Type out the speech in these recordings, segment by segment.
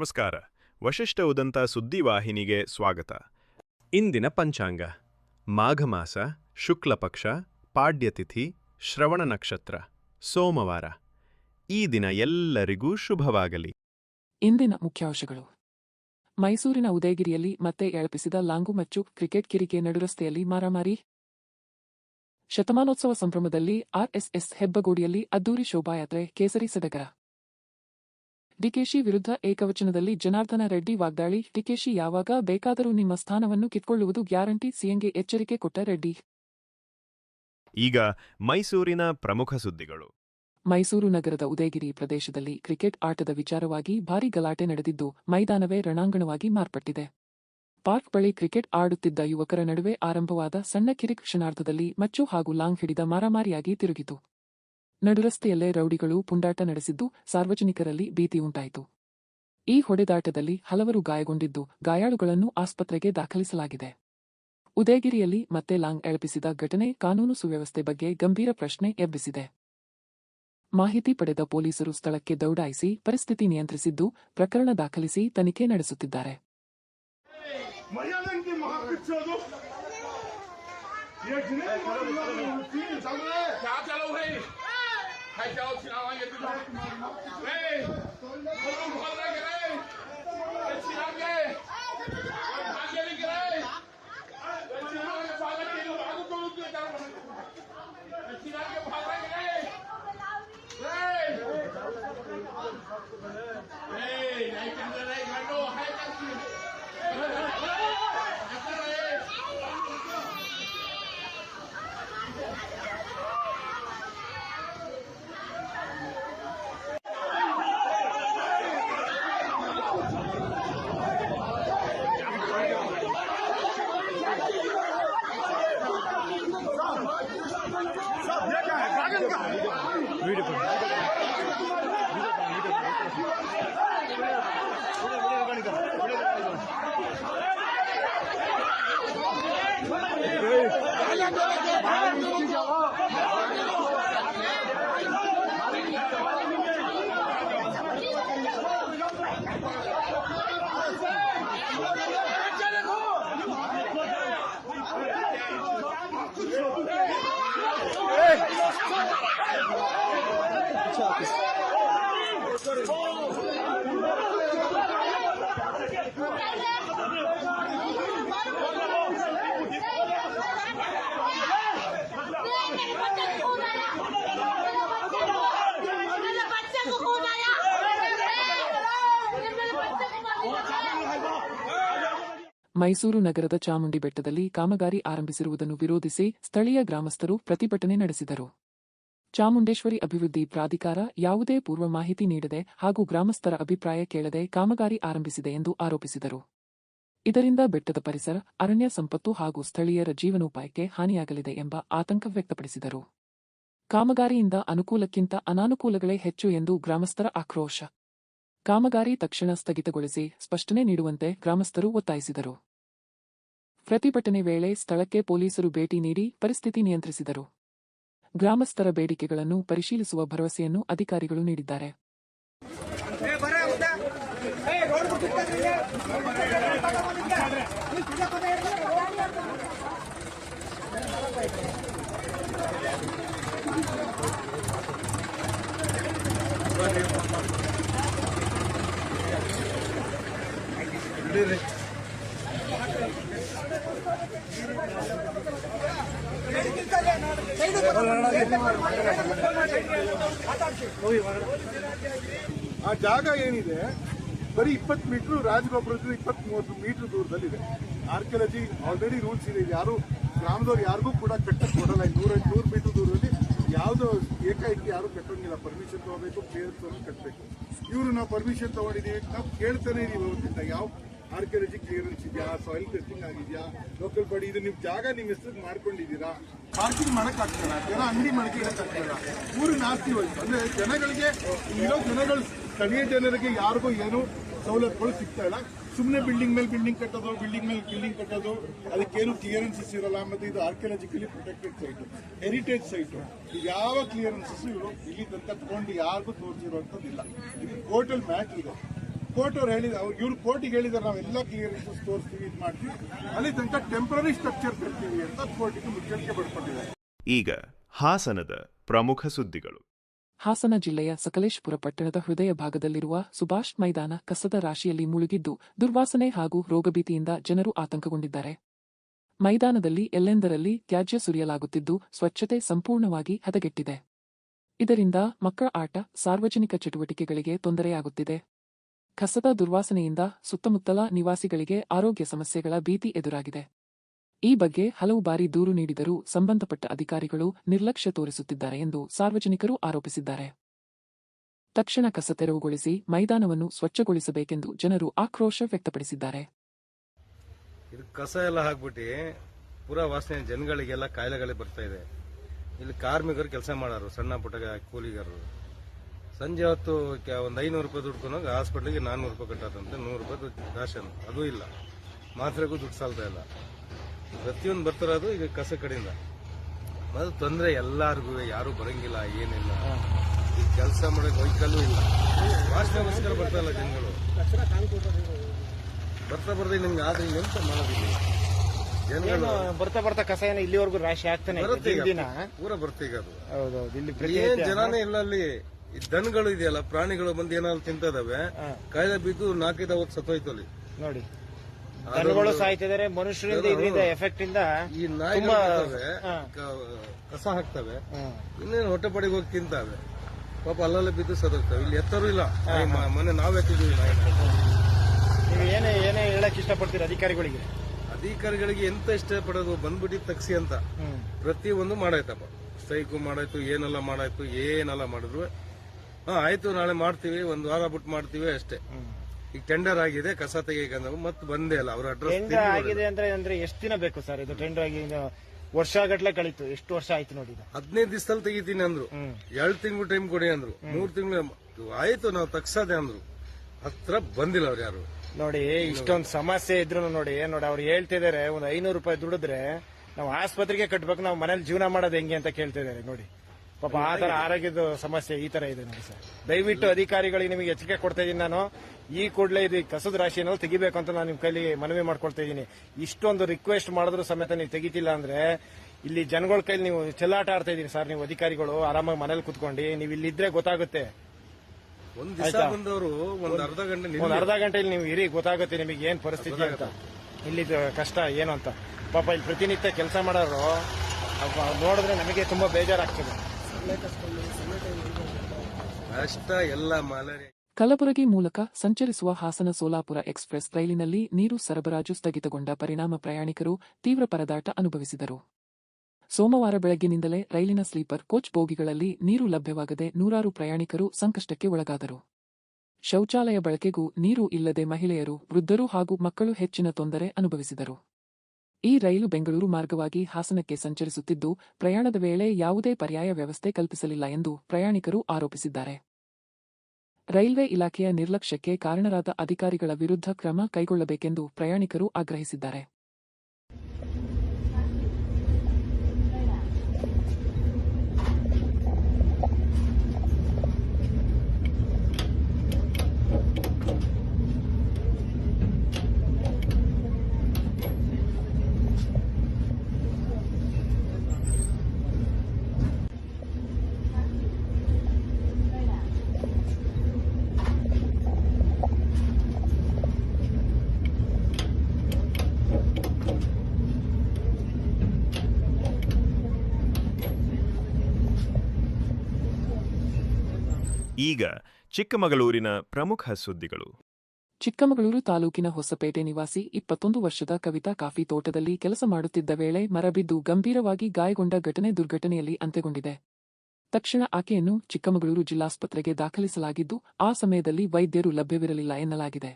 ನಮಸ್ಕಾರ. ವಶಿಷ್ಠ ಉದಂತ ಸುದ್ದಿವಾಹಿನಿಗೆ ಸ್ವಾಗತ. ಇಂದಿನ ಪಂಚಾಂಗ. ಮಾಘ ಮಾಸ, ಶುಕ್ಲ ಪಕ್ಷ ಪಾಡ್ಯತಿಥಿ ಶ್ರವಣ ನಕ್ಷತ್ರ, ಸೋಮವಾರ. ಈ ದಿನ ಎಲ್ಲರಿಗೂ ಶುಭವಾಗಲಿ. ಇಂದಿನ ಮುಖ್ಯಾಂಶಗಳು. ಮೈಸೂರಿನ ಉದಯಗಿರಿಯಲ್ಲಿ ಮತ್ತೆ ಎಳಪಿಸಿದ ಲಾಂಗುಮಚ್ಚು ಕ್ರಿಕೆಟ್ ಕಿರಿಕೆ ನಡುರಸ್ತೆಯಲ್ಲಿ ಮಾರಾಮಾರಿ. ಶತಮಾನೋತ್ಸವ ಸಂಭ್ರಮದಲ್ಲಿ ಆರ್ಎಸ್ಎಸ್ ಹೆಬ್ಬಗೋಡಿಯಲ್ಲಿ ಅದ್ದೂರಿ ಶೋಭಾಯಾತ್ರೆ ಕೇಸರಿ ಸಡಗರ. ಡಿಕೆಶಿ ವಿರುದ್ಧ ಏಕವಚನದಲ್ಲಿ ಜನಾರ್ದನ ರೆಡ್ಡಿ ವಾಗ್ದಾಳಿ. ಡಿಕೆಶಿ ಯಾವಾಗ ಬೇಕಾದರೂ ನಿಮ್ಮ ಸ್ಥಾನವನ್ನು ಕಿತ್ಕೊಳ್ಳುವುದು ಗ್ಯಾರಂಟಿ. ಸಿಎಂಗೆ ಎಚ್ಚರಿಕೆ ಕೊಟ್ಟ ರೆಡ್ಡಿ. ಈಗ ಮೈಸೂರಿನ ಪ್ರಮುಖ ಸುದ್ದಿಗಳು. ಮೈಸೂರು ನಗರದ ಉದಯಗಿರಿ ಪ್ರದೇಶದಲ್ಲಿ ಕ್ರಿಕೆಟ್ ಆಟದ ವಿಚಾರವಾಗಿ ಭಾರೀ ಗಲಾಟೆ ನಡೆದಿದ್ದು ಮೈದಾನವೇ ರಣಾಂಗಣವಾಗಿ ಮಾರ್ಪಟ್ಟಿದೆ. ಪಾರ್ಕ್ ಬಳಿ ಕ್ರಿಕೆಟ್ ಆಡುತ್ತಿದ್ದ ಯುವಕರ ನಡುವೆ ಆರಂಭವಾದ ಸಣ್ಣ ಕಿರಿಕ್ ಕ್ಷಣಾರ್ಧದಲ್ಲಿ ಮಚ್ಚು ಹಾಗೂ ಲಾಂಗ್ ಹಿಡಿದ ಮಾರಾಮಾರಿಯಾಗಿ ತಿರುಗಿತು. ನಡುರಸ್ತೆಯಲ್ಲೇ ರೌಡಿಗಳು ಪುಂಡಾಟ ನಡೆಸಿದ್ದು ಸಾರ್ವಜನಿಕರಲ್ಲಿ ಭೀತಿ ಉಂಟಾಯಿತು. ಈ ಹೊಡೆದಾಟದಲ್ಲಿ ಹಲವರು ಗಾಯಗೊಂಡಿದ್ದು ಗಾಯಾಳುಗಳನ್ನು ಆಸ್ಪತ್ರೆಗೆ ದಾಖಲಿಸಲಾಗಿದೆ. ಉದಯಗಿರಿಯಲ್ಲಿ ಮತ್ತೆ ಲಾಂಗ್ ಎಳಪಿಸಿದ ಘಟನೆ ಕಾನೂನು ಸುವ್ಯವಸ್ಥೆ ಬಗ್ಗೆ ಗಂಭೀರ ಪ್ರಶ್ನೆ ಎಬ್ಬಿಸಿದೆ. ಮಾಹಿತಿ ಪಡೆದ ಪೊಲೀಸರು ಸ್ಥಳಕ್ಕೆ ದೌಡಾಯಿಸಿ ಪರಿಸ್ಥಿತಿ ನಿಯಂತ್ರಿಸಿದ್ದು ಪ್ರಕರಣ ದಾಖಲಿಸಿ ತನಿಖೆ ನಡೆಸುತ್ತಿದ್ದಾರೆ. 开脚去拿完也退回来。加油加油 ಮೈಸೂರು ನಗರದ ಚಾಮುಂಡಿ ಬೆಟ್ಟದಲ್ಲಿ ಕಾಮಗಾರಿ ಆರಂಭಿಸಿರುವುದನ್ನು ವಿರೋಧಿಸಿ ಸ್ಥಳೀಯ ಗ್ರಾಮಸ್ಥರು ಪ್ರತಿಭಟನೆ ನಡೆಸಿದರು. ಚಾಮುಂಡೇಶ್ವರಿ ಅಭಿವೃದ್ಧಿ ಪ್ರಾಧಿಕಾರ ಯಾವುದೇ ಪೂರ್ವ ಮಾಹಿತಿ ನೀಡದೆ ಹಾಗೂ ಗ್ರಾಮಸ್ಥರ ಅಭಿಪ್ರಾಯ ಕೇಳದೆ ಕಾಮಗಾರಿ ಆರಂಭಿಸಿದೆ ಎಂದು ಆರೋಪಿಸಿದರು. ಇದರಿಂದ ಬೆಟ್ಟದ ಪರಿಸರ, ಅರಣ್ಯ ಸಂಪತ್ತು ಹಾಗೂ ಸ್ಥಳೀಯರ ಜೀವನೋಪಾಯಕ್ಕೆ ಹಾನಿಯಾಗಲಿದೆ ಎಂಬ ಆತಂಕ ವ್ಯಕ್ತಪಡಿಸಿದರು. ಕಾಮಗಾರಿಯಿಂದ ಅನುಕೂಲಕ್ಕಿಂತ ಅನಾನುಕೂಲಗಳೇ ಹೆಚ್ಚು ಎಂದು ಗ್ರಾಮಸ್ಥರ ಆಕ್ರೋಶ. ಕಾಮಗಾರಿ ತಕ್ಷಣ ಸ್ಥಗಿತಗೊಳಿಸಿ ಸ್ಪಷ್ಟನೆ ನೀಡುವಂತೆ ಗ್ರಾಮಸ್ಥರು ಒತ್ತಾಯಿಸಿದರು. ಪ್ರತಿಭಟನೆ ವೇಳೆ ಸ್ಥಳಕ್ಕೆ ಪೊಲೀಸರು ಭೇಟಿ ನೀಡಿ ಪರಿಸ್ಥಿತಿ ನಿಯಂತ್ರಿಸಿದರು. ಗ್ರಾಮಸ್ಥರ ಬೇಡಿಕೆಗಳನ್ನು ಪರಿಶೀಲಿಸುವ ಭರವಸೆಯನ್ನು ಅಧಿಕಾರಿಗಳು ನೀಡಿದ್ದಾರೆ. ಆ ಜಾಗ ಏನಿದೆ? ಬರೀ ಇಪ್ಪತ್ತು ಮೀಟರ್ ರಾಜಗೋಪುರದಿಂದ ಇಪ್ಪತ್ತ್ ಮೂವತ್ತು ಮೀಟರ್ ದೂರದಲ್ಲಿದೆ. ಆರ್ಕಿಯಾಲಜಿ ಆಲ್ರೆಡಿ ರೂಲ್ಸ್ ಇದೆ. ಯಾರು ಗ್ರಾಮದವ್ರು ಯಾರಿಗೂ ಕೂಡ ಕಟ್ಟಕ್ಕೆ ಕೊಡಲ್ಲ. ನೂರ ನೂರು ಮೀಟರ್ ದೂರದಲ್ಲಿ ಯಾವುದೋ ಏಕಾಏಕಿ ಯಾರು ಕಟ್ಟೋಂಗಿಲ್ಲ. ಪರ್ಮಿಷನ್ ತಗೋಬೇಕು ಕೇಳ್ತಾನೆ ಕಟ್ಟಬೇಕು ಇವರು ನಾವು ಪರ್ಮಿಷನ್ ತಗೊಂಡಿದ್ದೀವಿ ನಾವು ಕೇಳ್ತಾನೆ ಇದೀವಿ ಅವತ್ತಿಂದ. ಯಾವ ಆರ್ಕಿಯಾಲಜಿ ಕ್ಲಿಯರೆನ್ಸ್ ಇದೆಯಾ? ಸಾಯಿಲ್ ಟೆಸ್ಟಿಂಗ್ ಆಗಿದೆಯಾ? ಲೋಕಲ್ ಬಾಡಿ ಇದು ನಿಮ್ ಜಾಗ, ನಿಮ್ ಹೆಸರು ಮಾಡ್ಕೊಂಡಿದ್ದೀರಾ? ಪಾರ್ಕಿಂಗ್ ಮಾಡಕ್ ಆಗ್ತಲ್ಲ ಜನ ಅಂಗಡಿ ಮಾಡಕ್ಕೆ ಇಡಕ್ ಊರಿನ ಆಸ್ತಿ ಹೋಯ್ತು. ಅಂದ್ರೆ ಜನಗಳಿಗೆ ಇರೋ ಜನಗಳು, ಸ್ಥಳೀಯ ಜನರಿಗೆ ಯಾರಿಗೂ ಏನು ಸವಲತ್ತುಗಳು ಸಿಗ್ತಾ ಇಲ್ಲ. ಸುಮ್ಮನೆ ಬಿಲ್ಡಿಂಗ್ ಮೇಲೆ ಬಿಲ್ಡಿಂಗ್ ಕಟ್ಟೋದು ಬಿಲ್ಡಿಂಗ್ ಮೇಲೆ ಬಿಲ್ಡಿಂಗ್ ಕಟ್ಟೋದು, ಅದಕ್ಕೇನು ಕ್ಲಿಯರೆನ್ಸಸ್ ಇರಲ್ಲ ಮತ್ತೆ ಇದು archaeologically protected site heritage site ಯಾವ ಕ್ಲಿಯರೆನ್ಸಸ್ ಇವರು ಇಲ್ಲಿ ತನಕ ತಗೊಂಡು ಯಾರಿಗೂ ತೋರಿಸಿರುವಂಥದ್ದಿಲ್ಲ. ಇದು ಕೋರ್ಟಲ್ಲಿ ಮ್ಯಾಟ್ರ್ ಇದೆ. ಕೋರ್ಟ್ ಅವ್ರು ಹೇಳಿದ ಅವ್ರು ಇವ್ರು ಕೋರ್ಟಿಗೆ ಹೇಳಿದಾರೆ ನಾವೆಲ್ಲ ಕ್ಲಿಯರೆನ್ಸಸ್ ತೋರಿಸ್ತೀವಿ ಇದು ಮಾಡ್ತೀವಿ. ಅಲ್ಲಿ ತನಕ ಟೆಂಪರರಿ ಸ್ಟ್ರಕ್ಚರ್ ಕಟ್ತೀವಿ ಅಂತ ಕೋರ್ಟಿಗೆ ಮುಚ್ಚಳಿಕೆ ಪಡ್ಕೊಂಡಿದ್ದಾರೆ ಈಗ ಹಾಸನದ ಪ್ರಮುಖ ಸುದ್ದಿಗಳು. ಹಾಸನ ಜಿಲ್ಲೆಯ ಸಕಲೇಶಪುರ ಪಟ್ಟಣದ ಹೃದಯ ಭಾಗದಲ್ಲಿರುವ ಸುಭಾಷ್ ಮೈದಾನ ಕಸದ ರಾಶಿಯಲ್ಲಿ ಮುಳುಗಿದ್ದು ದುರ್ವಾಸನೆ ಹಾಗೂ ರೋಗಭೀತಿಯಿಂದ ಜನರು ಆತಂಕಗೊಂಡಿದ್ದಾರೆ. ಮೈದಾನದಲ್ಲಿ ಎಲ್ಲೆಂದರಲ್ಲಿ ತ್ಯಾಜ್ಯ ಸುರಿಯಲಾಗುತ್ತಿದ್ದು ಸ್ವಚ್ಛತೆ ಸಂಪೂರ್ಣವಾಗಿ ಹದಗೆಟ್ಟಿದೆ. ಇದರಿಂದ ಮಕ್ಕಳ ಆಟ ಸಾರ್ವಜನಿಕ ಚಟುವಟಿಕೆಗಳಿಗೆ ತೊಂದರೆಯಾಗುತ್ತಿದೆ. ಕಸದ ದುರ್ವಾಸನೆಯಿಂದ ಸುತ್ತಮುತ್ತಲ ನಿವಾಸಿಗಳಿಗೆ ಆರೋಗ್ಯ ಸಮಸ್ಯೆಗಳ ಭೀತಿ ಎದುರಾಗಿದೆ. ಈ ಬಗ್ಗೆ ಹಲವು ಬಾರಿ ದೂರು ನೀಡಿದರೂ ಸಂಬಂಧಪಟ್ಟ ಅಧಿಕಾರಿಗಳು ನಿರ್ಲಕ್ಷ್ಯ ತೋರಿಸುತ್ತಿದ್ದಾರೆ ಎಂದು ಸಾರ್ವಜನಿಕರು ಆರೋಪಿಸಿದ್ದಾರೆ. ತಕ್ಷಣ ಕಸ ತೆರವುಗೊಳಿಸಿ ಮೈದಾನವನ್ನು ಸ್ವಚ್ಛಗೊಳಿಸಬೇಕೆಂದು ಜನರು ಆಕ್ರೋಶ ವ್ಯಕ್ತಪಡಿಸಿದ್ದಾರೆ. ಇದು ಕಸ ಎಲ್ಲ ಹಾಕ್ಬಿಟ್ಟು ಪೂರಾ ವಾಸನೆ ಜನಗಳಿಗೆಲ್ಲ ಕಾಯಿಲೆಗಳೇ ಬರ್ತಾ ಇದೆ. ಇಲ್ಲಿ ಕಾರ್ಮಿಕರು ಕೆಲಸ ಮಾಡೋರು, ಸಣ್ಣ ಪುಟ್ಟ ಕೂಲಿಗಾರರು ಸಂಜೆ ಹೊತ್ತು ಒಂದು ಐನೂರು ರೂಪಾಯಿ ದುಡ್ಕೊಂಡಾಗ ಹಾಸ್ಪಿಟ್ಲಿಗೆ ನಾನ್ನೂರು ರೂಪಾಯಿ ಕಟ್ಟದಂತೆ ನೂರು ರೂಪಾಯಿ ರಾಷನ್ ಅದೂ ಇಲ್ಲ. ಮಾತ್ರೆಗೂ ದುಡ್ಡು ಸಾಲ್ತಾ ಇಲ್ಲ. ಪ್ರತಿಯೊಂದು ಬರ್ತಾರದು ಈಗ ಕಸ ಕಡೆಯಿಂದ ಅದು ತೊಂದರೆ ಎಲ್ಲಾರ್ಗು ಯಾರು ಬರಂಗಿಲ್ಲ ಏನಿಲ್ಲ. ಈಗ ಕೆಲಸ ಮಾಡೋಕೆ ವೈಕಲ್ಲು ಇಲ್ಲ. ವಾಸನೆಗೋಸ್ಕರ ಬರ್ತಾ ಇಲ್ಲ ಜನಗಳು. ಬರ್ತಾ ಬರ್ತಾ ನಿಮ್ಗೆ ಆದ್ರೆ ಎಂತ ಮಾಡೋದಿಲ್ಲ ಜನಗಳು ಬರ್ತಾ ಬರ್ತಾ ಕಸ ಏನೋ ಇಲ್ಲಿವರೆಗೂ ರಾಶಿ ಆಗ್ತಾನೆ ಪೂರಾ ಬರುತ್ತೆ ಈಗ. ದಿನ ಪೂರ ಬರ್ತಾ ಅದು. ಹೌದೌದು ಇಲ್ಲಿ ಏನ್ ಪ್ರತಿನಿತ್ಯ. ಜನನೇ ಇಲ್ಲ ಅಲ್ಲಿ. ದನಗಳು ಇದೆಯಲ್ಲ ಪ್ರಾಣಿಗಳು ಬಂದು ಏನಾದ್ರು ತಿಂತದವೆ ಕಾಯಿಲೆ ಬಿದ್ದು ನಾಕಿದ ಅವತ್ತು ಸತ್ತೋಯ್ತು ಅಲ್ಲಿ ನೋಡಿ ದನಗಳು ಸಾಯ್ತಿದ್ದಾರೆ ಮನುಷ್ಯರಿಂದ ಇದರಿಂದ ಎಫೆಕ್ಟ್ ಇಂದ ಈ ನಾಯಿ ಕಸ ಹಾಕ್ತವೆ ಇನ್ನೇನು ಹೊಟ್ಟೆ ಪಡೆಗೆ ಹೋಗಿ ತಿಂತಾವೆ. ಪಾಪ ಅಲ್ಲಲ್ಲೇ ಬಿದ್ದು ಸತ್ತೋಗ್ತವೆ. ಇಲ್ಲಿ ಎತ್ತರು ಇಲ್ಲ. ಮನೆ ನಾವ್ ಎತ್ತಿದ್ವಿ ನೀವು ಏನೇ ಏನೇ ಹೇಳಕ್ ಇಷ್ಟಪಡ್ತೀರಿ ಅಧಿಕಾರಿಗಳಿಗೆ? ಅಧಿಕಾರಿಗಳಿಗೆ ಎಂತ ಇಷ್ಟ ಪಡೋದು ಬಂದ್ಬಿಟ್ಟು ತಗ್ಸಿ ಅಂತ. ಪ್ರತಿ ಒಂದು ಮಾಡಾಯ್ತಪ್ಪ. ಸ್ಟ್ರೈಕು ಮಾಡಾಯ್ತು ಏನೆಲ್ಲ ಮಾಡಾಯ್ತು ಏನೆಲ್ಲ ಮಾಡಿದ್ರು ಹಾ ಆಯ್ತು ನಾಳೆ ಮಾಡ್ತೀವಿ ಒಂದ್ ವಾರ ಬಿಟ್ಟು ಮಾಡ್ತೀವಿ ಅಷ್ಟೇ. ಈಗ ಟೆಂಡರ್ ಆಗಿದೆ ಕಸ ತೆಗಿಯಕಂದ್ರೆ ಮತ್ತೆ ಬಂದೇ ಅಲ್ಲ ಅವ್ರ ಅಡ್ರೆಸ್ ಆಗಿದೆ ಅಂದ್ರೆ ಅಂದ್ರೆ ಎಷ್ಟು ದಿನ ಬೇಕು ಸರ್ ಇದು ಟೆಂಡರ್ ಆಗಿ? ವರ್ಷ ಗಟ್ಲೆ ಕಳೀತು ಎಷ್ಟು ವರ್ಷ ಆಯ್ತು ನೋಡಿ ಇದು. ಹದಿನೈದು ದಿವಸದಲ್ಲಿ ತೆಗಿತೀನಿ ಅಂದ್ರು. ಎರಡು ತಿಂಗಳು ಟೈಮ್ ಕೊಡಿ ಅಂದ್ರು. ಮೂರ್ ತಿಂಗಳು ಆಯ್ತು ನಾವು ತಗ್ಸದೆ ಅಂದ್ರು. ಹತ್ರ ಬಂದಿಲ್ಲ ಅವ್ರು ಯಾರು. ನೋಡಿ ಇಷ್ಟೊಂದು ಸಮಸ್ಯೆ ಇದ್ರು ನೋಡಿ ನೋಡಿ ಅವ್ರು ಹೇಳ್ತಿದಾರೆ ಒಂದು ಐನೂರು ರೂಪಾಯಿ ದುಡಿದ್ರೆ ನಾವು ಆಸ್ಪತ್ರೆಗೆ ಕಟ್ಬೇಕು ನಾವು ಮನೇಲಿ ಜೀವನ ಮಾಡೋದು ಹೆಂಗೆ ಅಂತ ಕೇಳ್ತಿದ್ದಾರೆ ನೋಡಿ. ಪಾಪ ಆ ತರ ಆರೋಗ್ಯದ ಸಮಸ್ಯೆ ಈ ತರ ಇದೆ ನೋಡಿ ಸರ್. ದಯವಿಟ್ಟು ಅಧಿಕಾರಿಗಳಿಗೆ ನಿಮಗೆ ಎಚ್ಚರಿಕೆ ಕೊಡ್ತಾ ಇದ್ದೀನಿ ನಾನು. ಈ ಕೂಡಲೇ ಇದು ಕಸದ ರಾಶಿಯನ್ನು ತೆಗಿಬೇಕು ಅಂತ ನಾನು ನಿಮ್ಮ ಕೈಲಿ ಮನವಿ ಮಾಡ್ಕೊಳ್ತಾ ಇದ್ದೀನಿ. ಇಷ್ಟೊಂದು ರಿಕ್ವೆಸ್ಟ್ ಮಾಡಿದ್ರು ಸಮೇತ ನೀವು ತೆಗಿತಿಲ್ಲ ಅಂದ್ರೆ ಇಲ್ಲಿ ಜನಗಳ ಕೈಲಿ ನೀವು ಚೆಲ್ಲಾಟ ಆಡ್ತಾ ಇದ್ದೀನಿ ಸರ್ ನೀವು ಅಧಿಕಾರಿಗಳು. ಆರಾಮಾಗಿ ಮನೇಲಿ ಕುತ್ಕೊಂಡು ನೀವು ಇಲ್ಲಿದ್ರೆ ಗೊತ್ತಾಗುತ್ತೆ. ಒಂದ್ ದಿವಸ ಬಂದವರು ಒಂದ್ ಅರ್ಧ ಗಂಟೆ ಒಂದ್ ಅರ್ಧ ಗಂಟೆಯಲ್ಲಿ ನೀವು ಇರಿ ಗೊತ್ತಾಗುತ್ತೆ ನಿಮಗೆ ಏನ್ ಪರಿಸ್ಥಿತಿ ಅಂತ. ಇಲ್ಲಿ ಕಷ್ಟ ಏನು ಅಂತ. ಪಾಪ ಇಲ್ಲಿ ಪ್ರತಿನಿತ್ಯ ಕೆಲಸ ಮಾಡೋರು ನೋಡಿದ್ರೆ ನಮಗೆ ತುಂಬಾ ಬೇಜಾರಾಗ್ತದೆ. ಕಲಬುರಗಿ ಮೂಲಕ ಸಂಚರಿಸುವ ಹಾಸನ ಸೋಲಾಪುರ ಎಕ್ಸ್ಪ್ರೆಸ್ ರೈಲಿನಲ್ಲಿ ನೀರು ಸರಬರಾಜು ಸ್ಥಗಿತಗೊಂಡ ಪರಿಣಾಮ ಪ್ರಯಾಣಿಕರು ತೀವ್ರ ಪರದಾಟ ಅನುಭವಿಸಿದರು. ಸೋಮವಾರ ಬೆಳಗ್ಗಿನಿಂದಲೇ ರೈಲಿನ ಸ್ಲೀಪರ್, ಕೋಚ್ ಬೋಗಿಗಳಲ್ಲಿ ನೀರು ಲಭ್ಯವಾಗದೆ ನೂರಾರು ಪ್ರಯಾಣಿಕರು ಸಂಕಷ್ಟಕ್ಕೆ ಒಳಗಾದರು. ಶೌಚಾಲಯ ಬಳಕೆಗೂ ನೀರು ಇಲ್ಲದೆ ಮಹಿಳೆಯರು, ವೃದ್ಧರು ಹಾಗೂ ಮಕ್ಕಳು ಹೆಚ್ಚಿನ ತೊಂದರೆ ಅನುಭವಿಸಿದರು. ಈ ರೈಲು ಬೆಂಗಳೂರು ಮಾರ್ಗವಾಗಿ ಹಾಸನಕ್ಕೆ ಸಂಚರಿಸುತ್ತಿದ್ದು, ಪ್ರಯಾಣದ ವೇಳೆ ಯಾವುದೇ ಪರ್ಯಾಯ ವ್ಯವಸ್ಥೆ ಕಲ್ಪಿಸಲಿಲ್ಲ ಎಂದು ಪ್ರಯಾಣಿಕರು ಆರೋಪಿಸಿದ್ದಾರೆ. ರೈಲ್ವೆ ಇಲಾಖೆಯ ನಿರ್ಲಕ್ಷ್ಯಕ್ಕೆ ಕಾರಣರಾದ ಅಧಿಕಾರಿಗಳ ವಿರುದ್ಧ ಕ್ರಮ ಕೈಗೊಳ್ಳಬೇಕೆಂದು ಪ್ರಯಾಣಿಕರು ಆಗ್ರಹಿಸಿದ್ದಾರೆ. ಈಗ ಚಿಕ್ಕಮಗಳೂರಿನ ಪ್ರಮುಖ ಸುದ್ದಿಗಳು. ಚಿಕ್ಕಮಗಳೂರು ತಾಲೂಕಿನ ಹೊಸಪೇಟೆ ನಿವಾಸಿ ಇಪ್ಪತ್ತೊಂದು ವರ್ಷದ ಕವಿತಾ ಕಾಫಿ ತೋಟದಲ್ಲಿ ಕೆಲಸ ಮಾಡುತ್ತಿದ್ದ ವೇಳೆ ಮರಬಿದ್ದು ಗಂಭೀರವಾಗಿ ಗಾಯಗೊಂಡ ಘಟನೆ ದುರ್ಘಟನೆಯಲ್ಲಿ ಅಂತ್ಯಗೊಂಡಿದೆ. ತಕ್ಷಣ ಆಕೆಯನ್ನು ಚಿಕ್ಕಮಗಳೂರು ಜಿಲ್ಲಾಸ್ಪತ್ರೆಗೆ ದಾಖಲಿಸಲಾಗಿದ್ದು, ಆ ಸಮಯದಲ್ಲಿ ವೈದ್ಯರು ಲಭ್ಯವಿರಲಿಲ್ಲ ಎನ್ನಲಾಗಿದೆ.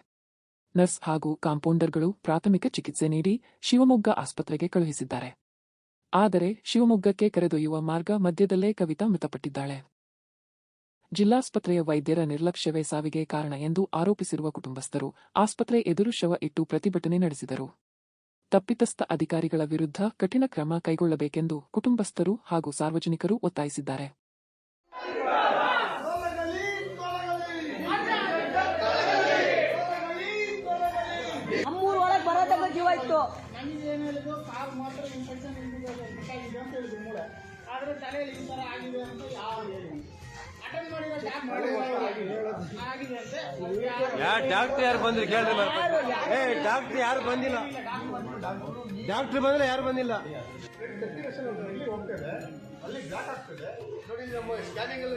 ನರ್ಸ್ ಹಾಗೂ ಕಾಂಪೌಂಡರ್ಗಳು ಪ್ರಾಥಮಿಕ ಚಿಕಿತ್ಸೆ ನೀಡಿ ಶಿವಮೊಗ್ಗ ಆಸ್ಪತ್ರೆಗೆ ಕಳುಹಿಸಿದ್ದಾರೆ. ಆದರೆ ಶಿವಮೊಗ್ಗಕ್ಕೆ ಕರೆದೊಯ್ಯುವ ಮಾರ್ಗ ಮಧ್ಯದಲ್ಲೇ ಕವಿತಾ ಮೃತಪಟ್ಟಿದ್ದಾಳೆ. ಜಿಲ್ಲಾಸ್ಪತ್ರೆಯ ವೈದ್ಯರ ನಿರ್ಲಕ್ಷ್ಯವೇ ಸಾವಿಗೆ ಕಾರಣ ಎಂದು ಆರೋಪಿಸಿರುವ ಕುಟುಂಬಸ್ಥರು ಆಸ್ಪತ್ರೆ ಎದುರು ಶವ ಇಟ್ಟು ಪ್ರತಿಭಟನೆ ನಡೆಸಿದರು. ತಪ್ಪಿತಸ್ಥ ಅಧಿಕಾರಿಗಳ ವಿರುದ್ಧ ಕಠಿಣ ಕ್ರಮ ಕೈಗೊಳ್ಳಬೇಕೆಂದು ಕುಟುಂಬಸ್ಥರು ಹಾಗೂ ಸಾರ್ವಜನಿಕರು ಒತ್ತಾಯಿಸಿದ್ದಾರೆ. ಮಾಡಿರೋ ಡಾಕ್ಟರ್ ಯಾರು ಬಂದ್ರಿ ಕೇಳ್ರಿ ಏ ಡಾಕ್ಟರ್ ಯಾರು ಬಂದಿಲ್ಲ. ಡಾಕ್ಟರ್ ಬಂದ್ರೆ ಯಾರು ಬಂದಿಲ್ಲ. ಅಲ್ಲಿ ಘಾಟ್ ಆಗ್ತದೆ ನೋಡಿ ನಮ್ಮ ಸ್ಕ್ಯಾನಿಂಗ್ ಎಲ್ಲ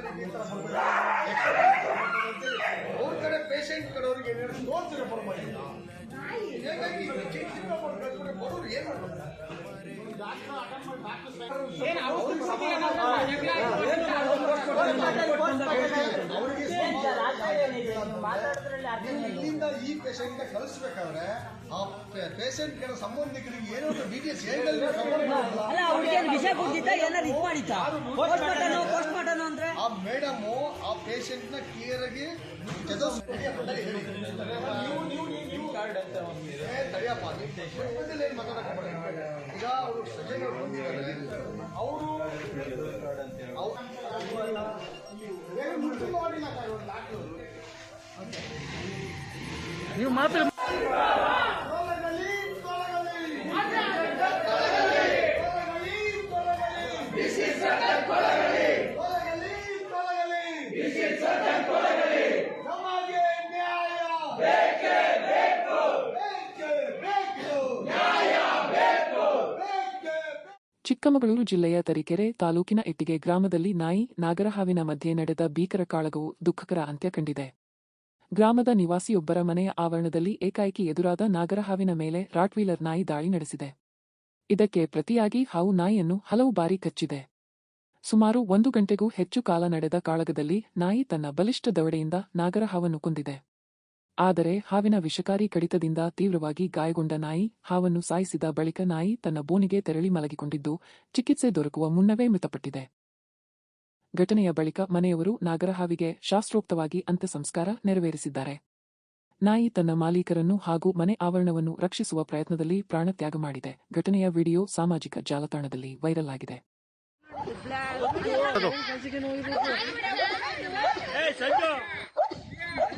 ಕಡೆ ಪೇಷಂಟ್ ಕಡೆಯವ್ರಿಗೆ ಏನಾದ್ರು ತೋರಿಸಿದ್ರೆ ಪರವಾಗಿಲ್ಲ ಹೇಗಾಗಿ ಚಿಕಿತ್ಸೆ ಬಡವ್ರು ಏನ್ ಇಲ್ಲಿಂದ ಈ ಪೇಷಂಟ್ ಕಳಿಸ್ಬೇಕಾದ್ರೆ ಆ ಪೇಷಂಟ್ ಕಡೆ ಸಂಬಂಧಿಕರಿಗೆ ಏನೋ ಡೀಟೇಲ್ಸ್ ಅಂದ್ರೆ? ಆ ಮೇಡಮ್ ಆ ಪೇಷಂಟ್ನ ಕ್ಲಿಯರ್ ಆಗಿ ತಡಿಯಪ್ಪ, ಈಗ ಅವ್ರು ಬಂದಿದ್ದಾರೆ. ಅವರು ನೀವು ಮಾತ್ರ ನಮಗೆ ನ್ಯಾಯ ಬೇಕೇ ಬೇಕು ಬೇಕೇ ಬೇಕು ನ್ಯಾಯ ಬೇಕು ಬೇಕೇ ಚಿಕ್ಕಮಗಳೂರು ಜಿಲ್ಲೆಯ ತರೀಕೆರೆ ತಾಲೂಕಿನ ಇಟ್ಟಿಗೆ ಗ್ರಾಮದಲ್ಲಿ ನಾಯಿ ನಾಗರಹಾವಿನ ಮಧ್ಯೆ ನಡೆದ ಭೀಕರ ಕಾಳಗವು ದುಃಖಕರ ಅಂತ್ಯ ಕಂಡಿದೆ. ಗ್ರಾಮದ ನಿವಾಸಿಯೊಬ್ಬರ ಮನೆಯ ಆವರಣದಲ್ಲಿ ಏಕಾಏಕಿ ಎದುರಾದ ನಾಗರಹಾವಿನ ಮೇಲೆ ರಾಟ್ವೀಲರ್ ನಾಯಿ ದಾಳಿ ನಡೆಸಿದೆ. ಇದಕ್ಕೆ ಪ್ರತಿಯಾಗಿ ಹಾವು ನಾಯಿಯನ್ನು ಹಲವು ಬಾರಿ ಕಚ್ಚಿದೆ. ಸುಮಾರು ಒಂದು ಗಂಟೆಗೂ ಹೆಚ್ಚು ಕಾಲ ನಡೆದ ಕಾಳಗದಲ್ಲಿ ನಾಯಿ ತನ್ನ ಬಲಿಷ್ಠ ದವಡೆಯಿಂದ ನಾಗರಹಾವನ್ನು ಕೊಂದಿದೆ. ಆದರೆ ಹಾವಿನ ವಿಷಕಾರಿ ಕಡಿತದಿಂದ ತೀವ್ರವಾಗಿ ಗಾಯಗೊಂಡ ನಾಯಿ ಹಾವನ್ನು ಸಾಯಿಸಿದ ಬಳಿಕ ನಾಯಿ ತನ್ನ ಬೋನಿಗೆ ತೆರಳಿ ಮಲಗಿಕೊಂಡಿದ್ದು ಚಿಕಿತ್ಸೆ ದೊರಕುವ ಮುನ್ನವೇ ಮೃತಪಟ್ಟಿದೆ. ಘಟನೆಯ ಬಳಿಕ ಮನೆಯವರು ನಾಗರಹಾವಿಗೆ ಶಾಸ್ತ್ರೋಕ್ತವಾಗಿ ಅಂತ್ಯಸಂಸ್ಕಾರ ನೆರವೇರಿಸಿದ್ದಾರೆ. ನಾಯಿ ತನ್ನ ಮಾಲೀಕರನ್ನು ಹಾಗೂ ಮನೆ ಆವರಣವನ್ನು ರಕ್ಷಿಸುವ ಪ್ರಯತ್ನದಲ್ಲಿ ಪ್ರಾಣತ್ಯಾಗ ಮಾಡಿದೆ. ಘಟನೆಯ ವಿಡಿಯೋ ಸಾಮಾಜಿಕ ಜಾಲತಾಣದಲ್ಲಿ ವೈರಲ್ ಆಗಿದೆ.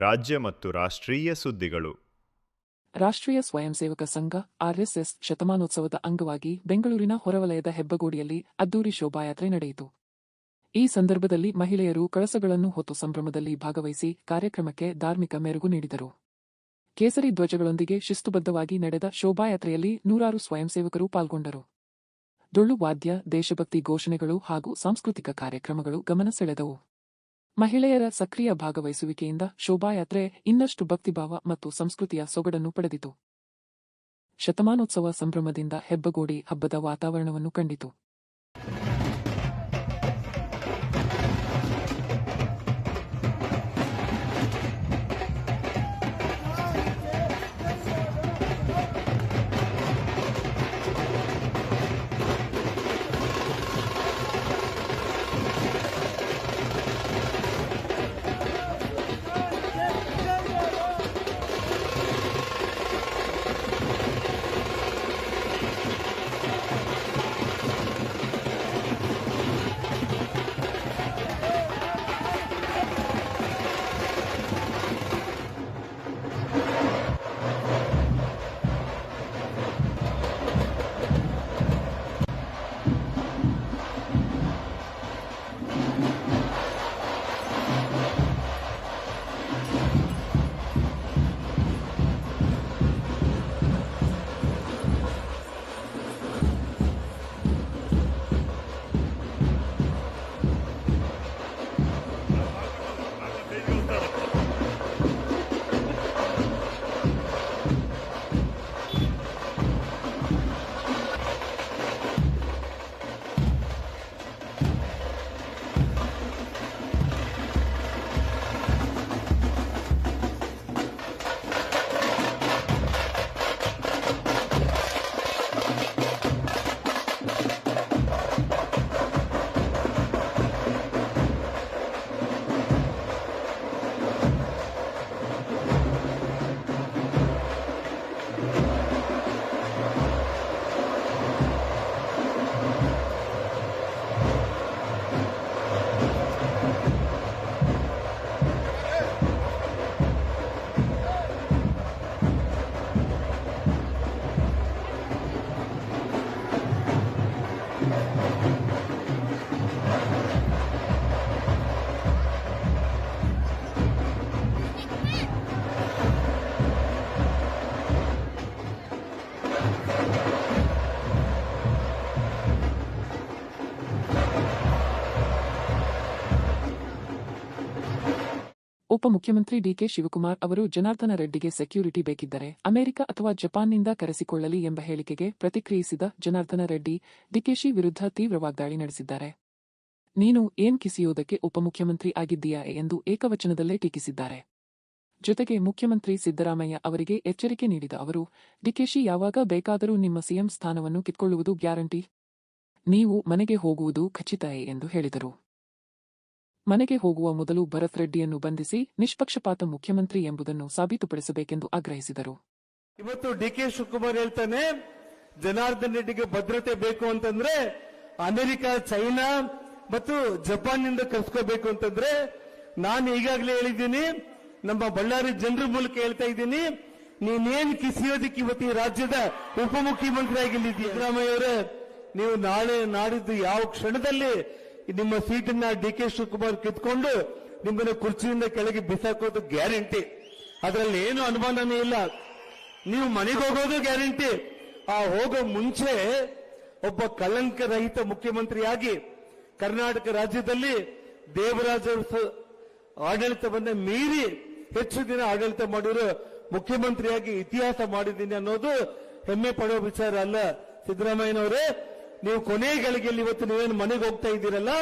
ರಾಜ್ಯ ಮತ್ತು ರಾಷ್ಟ್ರೀಯ ಸುದ್ದಿಗಳು. ರಾಷ್ಟ್ರೀಯ ಸ್ವಯಂ ಸೇವಕ ಸಂಘ ಆರ್ಎಸ್ಎಸ್ ಶತಮಾನೋತ್ಸವದ ಅಂಗವಾಗಿ ಬೆಂಗಳೂರಿನ ಹೊರವಲಯದ ಹೆಬ್ಬಗೋಡಿಯಲ್ಲಿ ಅದ್ದೂರಿ ಶೋಭಾಯಾತ್ರೆ ನಡೆಯಿತು. ಈ ಸಂದರ್ಭದಲ್ಲಿ ಮಹಿಳೆಯರು ಕಳಸಗಳನ್ನು ಹೊತ್ತು ಸಂಭ್ರಮದಲ್ಲಿ ಭಾಗವಹಿಸಿ ಕಾರ್ಯಕ್ರಮಕ್ಕೆ ಧಾರ್ಮಿಕ ಮೆರುಗು ನೀಡಿದರು. ಕೇಸರಿ ಧ್ವಜಗಳೊಂದಿಗೆ ಶಿಸ್ತುಬದ್ಧವಾಗಿ ನಡೆದ ಶೋಭಾಯಾತ್ರೆಯಲ್ಲಿ ನೂರಾರು ಸ್ವಯಂ ಸೇವಕರು ಪಾಲ್ಗೊಂಡರು. ಡೊಳ್ಳು ವಾದ್ಯ, ದೇಶಭಕ್ತಿ ಘೋಷಣೆಗಳು ಹಾಗೂ ಸಾಂಸ್ಕೃತಿಕ ಕಾರ್ಯಕ್ರಮಗಳು ಗಮನ ಸೆಳೆದವು. ಮಹಿಳೆಯರ ಸಕ್ರಿಯ ಭಾಗವಹಿಸುವಿಕೆಯಿಂದ ಶೋಭಾಯಾತ್ರೆ ಇನ್ನಷ್ಟು ಭಕ್ತಿಭಾವ ಮತ್ತು ಸಂಸ್ಕೃತಿಯ ಸೊಗಡನ್ನು ಪಡೆದಿತು. ಶತಮಾನೋತ್ಸವ ಸಂಭ್ರಮದಿಂದ ಹೆಬ್ಬಗೋಡಿ ಹಬ್ಬದ ವಾತಾವರಣವನ್ನು ಕಂಡಿತು. ಉಪಮುಖ್ಯಮಂತ್ರಿ ಡಿಕೆ ಶಿವಕುಮಾರ್ ಅವರು ಜನಾರ್ದನ ರೆಡ್ಡಿಗೆ ಸೆಕ್ಯೂರಿಟಿ ಬೇಕಿದ್ದರೆ ಅಮೆರಿಕ ಅಥವಾ ಜಪಾನ್ನಿಂದ ಕರೆಸಿಕೊಳ್ಳಲಿ ಎಂಬ ಹೇಳಿಕೆಗೆ ಪ್ರತಿಕ್ರಿಯಿಸಿದ ಜನಾರ್ದನ ರೆಡ್ಡಿ ಡಿಕೆಶಿ ವಿರುದ್ಧ ತೀವ್ರ ವಾಗ್ದಾಳಿ ನಡೆಸಿದ್ದಾರೆ. ನೀನು ಏನ್ ಕಿಸಿಯೋದಕ್ಕೆ ಉಪಮುಖ್ಯಮಂತ್ರಿ ಆಗಿದ್ದೀಯಾ ಎಂದು ಏಕವಚನದಲ್ಲೇ ಟೀಕಿಸಿದ್ದಾರೆ. ಜೊತೆಗೆ ಮುಖ್ಯಮಂತ್ರಿ ಸಿದ್ದರಾಮಯ್ಯ ಅವರಿಗೆ ಎಚ್ಚರಿಕೆ ನೀಡಿದ ಅವರು ಡಿಕೆಶಿ ಯಾವಾಗ ಬೇಕಾದರೂ ನಿಮ್ಮ ಸಿಎಂ ಸ್ಥಾನವನ್ನು ಕಿತ್ಕೊಳ್ಳುವುದು ಗ್ಯಾರಂಟಿ? ನೀವು ಮನೆಗೆ ಹೋಗುವುದು ಖಚಿತ ಎಂದು ಹೇಳಿದರು. ಮನೆಗೆ ಹೋಗುವ ಮೊದಲು ಭರತ್ ರೆಡ್ಡಿಯನ್ನು ಬಂಧಿಸಿ ನಿಷ್ಪಕ್ಷಪಾತ ಮುಖ್ಯಮಂತ್ರಿ ಎಂಬುದನ್ನು ಸಾಬೀತುಪಡಿಸಬೇಕೆಂದು ಆಗ್ರಹಿಸಿದರು. ಇವತ್ತು ಡಿ ಕೆ ಶಿವಕುಮಾರ್ ಹೇಳ್ತಾನೆ, ಜನಾರ್ದನ್ ರೆಡ್ಡಿಗೆ ಭದ್ರತೆ ಬೇಕು ಅಂತಂದ್ರೆ ಅಮೆರಿಕ, ಚೈನಾ ಮತ್ತು ಜಪಾನ್ನಿಂದ ಕರ್ಸ್ಕೋಬೇಕು ಅಂತಂದ್ರೆ ನಾನು ಈಗಾಗಲೇ ಹೇಳಿದ್ದೀನಿ, ನಮ್ಮ ಬಳ್ಳಾರಿ ಜನರ ಮೂಲಕ ಹೇಳ್ತಾ ಇದ್ದೀನಿ, ನೀನೇನ್ ಕಿಸಿಯೋದಕ್ಕೆ ಇವತ್ತು ಈ ರಾಜ್ಯದ ಉಪಮುಖ್ಯಮಂತ್ರಿ ಆಗಿಲ್ಲಿದ್ದೀಯ ಸಿದ್ದರಾಮಯ್ಯ ಅವರೇ, ನೀವು ನಾಳೆ ನಾಡಿದ್ದು ಯಾವ ಕ್ಷಣದಲ್ಲಿ ನಿಮ್ಮ ಸೀಟನ್ನ ಡಿ ಕೆ ಶಿವಕುಮಾರ್ ಕಿತ್ಕೊಂಡು ನಿಮ್ಮನ್ನ ಕುರ್ಚಿಯಿಂದ ಕೆಳಗೆ ಬಿಸಾಕೋದು ಗ್ಯಾರಂಟಿ. ಅದರಲ್ಲಿ ಏನು ಅನುಮಾನನೇ ಇಲ್ಲ. ನೀವು ಮನೆಗೆ ಹೋಗೋದು ಗ್ಯಾರಂಟಿ. ಆ ಹೋಗೋ ಮುಂಚೆ ಒಬ್ಬ ಕಳಂಕ ರಹಿತ ಮುಖ್ಯಮಂತ್ರಿಯಾಗಿ ಕರ್ನಾಟಕ ರಾಜ್ಯದಲ್ಲಿ ದೇವರಾಜ ಆಡಳಿತವನ್ನ ಮೀರಿ ಹೆಚ್ಚು ದಿನ ಆಡಳಿತ ಮಾಡಿರೋ ಮುಖ್ಯಮಂತ್ರಿಯಾಗಿ ಇತಿಹಾಸ ಮಾಡಿದ್ದೀನಿ ಅನ್ನೋದು ಹೆಮ್ಮೆ ಪಡೋ ವಿಚಾರ ಅಲ್ಲ ಸಿದ್ದರಾಮಯ್ಯನವರೇ. ನೀವು ಕೊನೆ ಗಳಿಗೆಯಲ್ಲಿ ಇವತ್ತು ನೀವೇನು ಮನೆಗೆ ಹೋಗ್ತಾ ಇದ್ದೀರಲ್ಲ,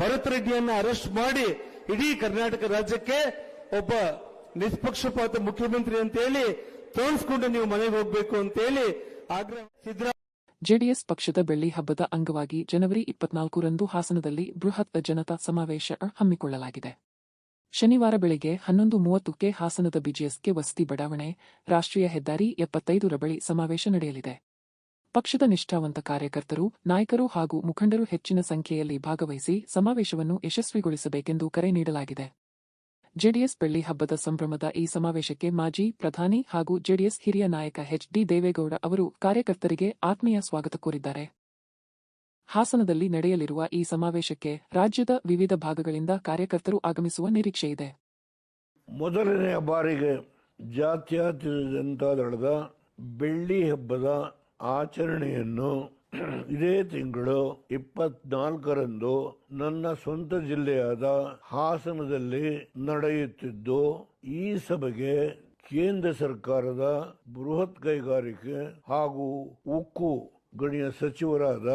ಭರತ್ ರೆಡ್ಡಿಯನ್ನ ಅರೆಸ್ಟ್ ಮಾಡಿ ಇಡೀ ಕರ್ನಾಟಕ ರಾಜ್ಯಕ್ಕೆ ಒಬ್ಬ ನಿಷ್ಪಕ್ಷಪಾತ ಮುಖ್ಯಮಂತ್ರಿ ಅಂತ ಹೇಳಿ ತೋರಿಸ್ಕೊಂಡು ನೀವು ಮನೆಗೆ ಹೋಗ್ಬೇಕು ಅಂತೇಳಿ ಆಗ್ರಹ ಸಿದ್ದರಾಮಯ್ಯ. ಜೆಡಿಎಸ್ ಪಕ್ಷದ ಬೆಳ್ಳಿ ಹಬ್ಬದ ಅಂಗವಾಗಿ ಜನವರಿ ಇಪ್ಪತ್ನಾಲ್ಕರಂದು ಹಾಸನದಲ್ಲಿ ಬೃಹತ್ ಜನತಾ ಸಮಾವೇಶ ಹಮ್ಮಿಕೊಳ್ಳಲಾಗಿದೆ. ಶನಿವಾರ ಬೆಳಗ್ಗೆ ಹನ್ನೊಂದು ಮೂವತ್ತಕ್ಕೆ ಹಾಸನದ ಬಿಜಿಎಸ್ಕೆ ವಸತಿ ಬಡಾವಣೆ, ರಾಷ್ಟ್ರೀಯ ಹೆದ್ದಾರಿ ಎಪ್ಪತ್ತೈದರ ಬಳಿ ಸಮಾವೇಶ ನಡೆಯಲಿದೆ. ಪಕ್ಷದ ನಿಷ್ಠಾವಂತ ಕಾರ್ಯಕರ್ತರು, ನಾಯಕರು ಹಾಗೂ ಮುಖಂಡರು ಹೆಚ್ಚಿನ ಸಂಖ್ಯೆಯಲ್ಲಿ ಭಾಗವಹಿಸಿ ಸಮಾವೇಶವನ್ನು ಯಶಸ್ವಿಗೊಳಿಸಬೇಕೆಂದು ಕರೆ ನೀಡಲಾಗಿದೆ. ಜೆಡಿಎಸ್ ಬೆಳ್ಳಿ ಹಬ್ಬದ ಸಂಭ್ರಮದ ಈ ಸಮಾವೇಶಕ್ಕೆ ಮಾಜಿ ಪ್ರಧಾನಿ ಹಾಗೂ ಜೆಡಿಎಸ್ ಹಿರಿಯ ನಾಯಕ ಎಚ್ ಡಿ ದೇವೇಗೌಡ ಅವರು ಕಾರ್ಯಕರ್ತರಿಗೆ ಆತ್ಮೀಯ ಸ್ವಾಗತ ಕೋರಿದ್ದಾರೆ. ಹಾಸನದಲ್ಲಿ ನಡೆಯಲಿರುವ ಈ ಸಮಾವೇಶಕ್ಕೆ ರಾಜ್ಯದ ವಿವಿಧ ಭಾಗಗಳಿಂದ ಕಾರ್ಯಕರ್ತರು ಆಗಮಿಸುವ ನಿರೀಕ್ಷೆಯಿದೆ ಮೊದಲನೆಯ ಬಾರಿಗೆ ಜಾತ್ಯತೀತ ಜನತಾದಳದ ಬೆಳ್ಳಿ ಹಬ್ಬದ ಆಚರಣೆಯನ್ನು ಇದೇ ತಿಂಗಳು ಇಪ್ಪತ್ನಾಲ್ಕರಂದು ನನ್ನ ಸ್ವಂತ ಜಿಲ್ಲೆಯಾದ ಹಾಸನದಲ್ಲಿ ನಡೆಯುತ್ತಿದ್ದು, ಈ ಸಭೆಗೆ ಕೇಂದ್ರ ಸರ್ಕಾರದ ಬೃಹತ್ ಕೈಗಾರಿಕೆ ಹಾಗೂ ಉಕ್ಕು ಗಣಿಯ ಸಚಿವರಾದ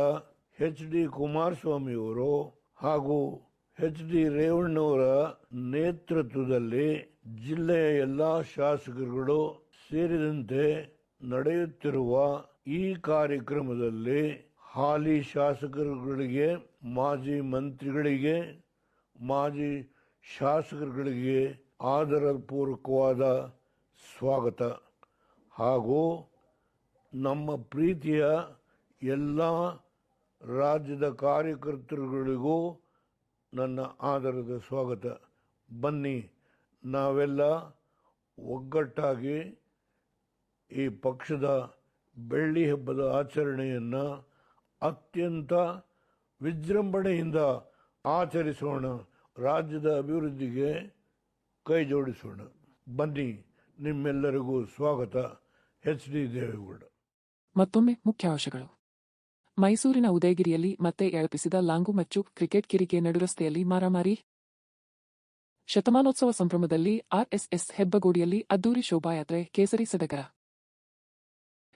ಎಚ್ ಡಿ ಕುಮಾರಸ್ವಾಮಿಯವರು ಹಾಗೂ ಎಚ್ ಡಿ ರೇವಣ್ಣವರ ನೇತೃತ್ವದಲ್ಲಿ ಜಿಲ್ಲೆಯ ಎಲ್ಲ ಶಾಸಕರುಗಳು ಸೇರಿದಂತೆ ನಡೆಯುತ್ತಿರುವ ಈ ಕಾರ್ಯಕ್ರಮದಲ್ಲಿ ಹಾಲಿ ಶಾಸಕರುಗಳಿಗೆ, ಮಾಜಿ ಮಂತ್ರಿಗಳಿಗೆ, ಮಾಜಿ ಶಾಸಕರುಗಳಿಗೆ ಆದರಪೂರ್ವಕವಾದ ಸ್ವಾಗತ. ಹಾಗೂ ನಮ್ಮ ಪ್ರೀತಿಯ ಎಲ್ಲ ರಾಜ್ಯದ ಕಾರ್ಯಕರ್ತರುಗಳಿಗೂ ನನ್ನ ಆದರದ ಸ್ವಾಗತ. ಬನ್ನಿ, ನಾವೆಲ್ಲ ಒಗ್ಗಟ್ಟಾಗಿ ಈ ಪಕ್ಷದ ಬೆಳ್ಳಿ ಹಬ್ಬದ ಆಚರಣೆಯನ್ನು ಅತ್ಯಂತ ವಿಜೃಂಭಣೆಯಿಂದ ಆಚರಿಸೋಣ, ರಾಜ್ಯದ ಅಭಿವೃದ್ಧಿಗೆ ಕೈ ಜೋಡಿಸೋಣ. ಬನ್ನಿ, ನಿಮ್ಮೆಲ್ಲರಿಗೂ ಸ್ವಾಗತ. H D Deve Gowda. ಮತ್ತೊಮ್ಮೆ ಮುಖ್ಯಾಂಶಗಳು ಮೈಸೂರಿನ ಉದಯಗಿರಿಯಲ್ಲಿ ಮತ್ತೆ ಎಳಪಿಸಿದ ಲಾಂಗುಮಚ್ಚು ಕ್ರಿಕೆಟ್ ಕಿರಿಕೆ ನಡುರಸ್ತೆಯಲ್ಲಿ ಮಾರಾಮಾರಿ. ಶತಮಾನೋತ್ಸವ ಸಂಭ್ರಮದಲ್ಲಿ ಆರ್ಎಸ್ಎಸ್ ಹೆಬ್ಬಗೋಡಿಯಲ್ಲಿ ಅದ್ದೂರಿ ಶೋಭಾಯಾತ್ರೆ ಕೇಸರಿ ಸಡಗರ.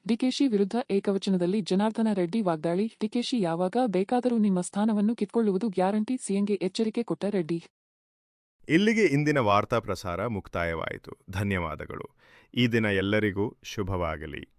ಡಿಕೆಶಿ ವಿರುದ್ಧ ಏಕವಚನದಲ್ಲಿ ಜನಾರ್ದನ ರೆಡ್ಡಿ ವಾಗ್ದಾಳಿ. ಡಿಕೆಶಿ ಯಾವಾಗ ಬೇಕಾದರೂ ನಿಮ್ಮ ಸ್ಥಾನವನ್ನು ಕಿತ್ಕೊಳ್ಳುವುದು ಗ್ಯಾರಂಟಿ. ಸಿಎಂಗೆ ಎಚ್ಚರಿಕೆ ಕೊಟ್ಟ ರೆಡ್ಡಿ. ಇಲ್ಲಿಗೆ ಇಂದಿನ ವಾರ್ತಾ ಪ್ರಸಾರ ಮುಕ್ತಾಯವಾಯಿತು. ಧನ್ಯವಾದಗಳು. ಈ ದಿನ ಎಲ್ಲರಿಗೂ ಶುಭವಾಗಲಿ.